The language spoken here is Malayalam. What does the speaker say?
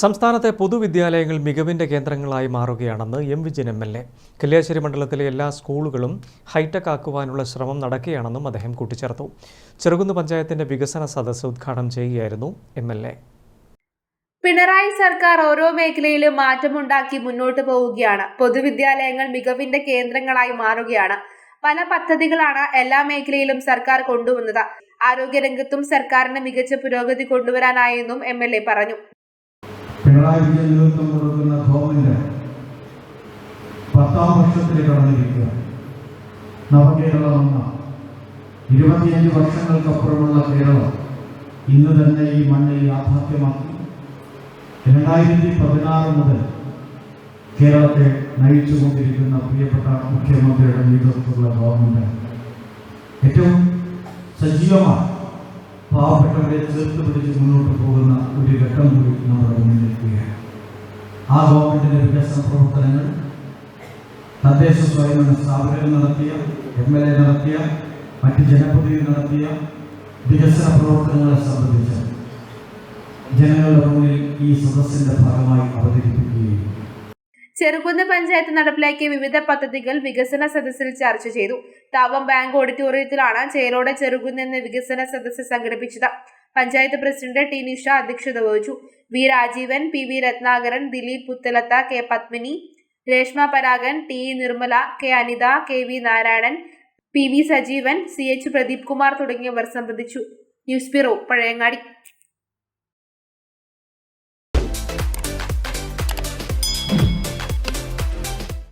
സംസ്ഥാനത്തെ പൊതുവിദ്യാലയങ്ങൾ മികവിന്റെ കേന്ദ്രങ്ങളായി മാറുകയാണെന്ന് M Vijayan M L A. Kalliasseri മണ്ഡലത്തിലെ എല്ലാ സ്കൂളുകളും ഹൈടെക് ആക്കുവാനുള്ള ശ്രമം നടക്കുകയാണെന്നും അദ്ദേഹം കൂട്ടിച്ചേർത്തു. ചെറുകുന്ന് പഞ്ചായത്തിന്റെ വികസന സദസ്സ് ഉദ്ഘാടനം ചെയ്യുകയായിരുന്നു എം എൽ എ. പിണറായി സർക്കാർ ഓരോ മേഖലയിലും മാറ്റമുണ്ടാക്കി മുന്നോട്ട് പോവുകയാണ്. പൊതുവിദ്യാലയങ്ങൾ മികവിന്റെ കേന്ദ്രങ്ങളായി മാറുകയാണ്. പല പദ്ധതികളാണ് എല്ലാ മേഖലയിലും സർക്കാർ കൊണ്ടുവന്നത്. ആരോഗ്യരംഗത്തും സർക്കാരിന് മികച്ച പുരോഗതി കൊണ്ടുവരാനായെന്നും എം എൽ എ പറഞ്ഞു. പിണറായി വിജയൻ നേതൃത്വം കൊടുക്കുന്ന ഗവൺമെന്റ് പത്താം വർഷത്തിലേക്ക് കടന്നിരിക്കുക. നവകേരളം എന്ന ഇരുപത്തിയഞ്ച് വർഷങ്ങൾക്കപ്പുറമുള്ള കേരളം ഇന്ന് തന്നെ ഈ മണ്ണിൽ യാഥാർത്ഥ്യമാക്കി. രണ്ടായിരത്തി പതിനാറ് മുതൽ കേരളത്തെ നയിച്ചുകൊണ്ടിരിക്കുന്ന പ്രിയപ്പെട്ട മുഖ്യമന്ത്രിയുടെ നേതൃത്വത്തിലുള്ള ഗവൺമെന്റ് ഏറ്റവും സജീവമായി പാവപ്പെട്ടവരെ ചേർത്ത് പിടിച്ച് മുന്നോട്ട് പോകുന്ന ആ ഗവൺമെന്റിന്റെ വികസന പ്രവർത്തനങ്ങൾ തദ്ദേശ സ്വയംഭരണ സ്ഥാപനങ്ങൾ നടത്തിയ എം എൽ എ നടത്തിയ മറ്റ് ജനപ്രതിനിധി നടത്തിയ വികസന പ്രവർത്തനങ്ങളെ സംബന്ധിച്ച് ജനങ്ങളുടെ മുന്നിൽ ഈ സദസ്സിന്റെ ഭാഗമായി അവതരിപ്പിക്കുകയും. ചെറുകുന്ന് പഞ്ചായത്ത് നടപ്പിലാക്കിയ വിവിധ പദ്ധതികൾ വികസന സദസ്സിൽ ചർച്ച ചെയ്തു. താവം ബാങ്ക് ഓഡിറ്റോറിയത്തിലാണ് ചേലോടെ ചെറുകുന്ന് എന്ന വികസന സദസ്സ് സംഘടിപ്പിച്ചത്. പഞ്ചായത്ത് പ്രസിഡന്റ് ടി നിഷ അധ്യക്ഷത വഹിച്ചു. V Rajeevan P V Ratnakaran Dileep Puthalath K Padmini Reshma Paragan T Nirmala K Anitha K V Narayanan P V Sajeevan C H Pradeep Kumar തുടങ്ങിയവർ സംബന്ധിച്ചു. News bureau Pazhayangadi.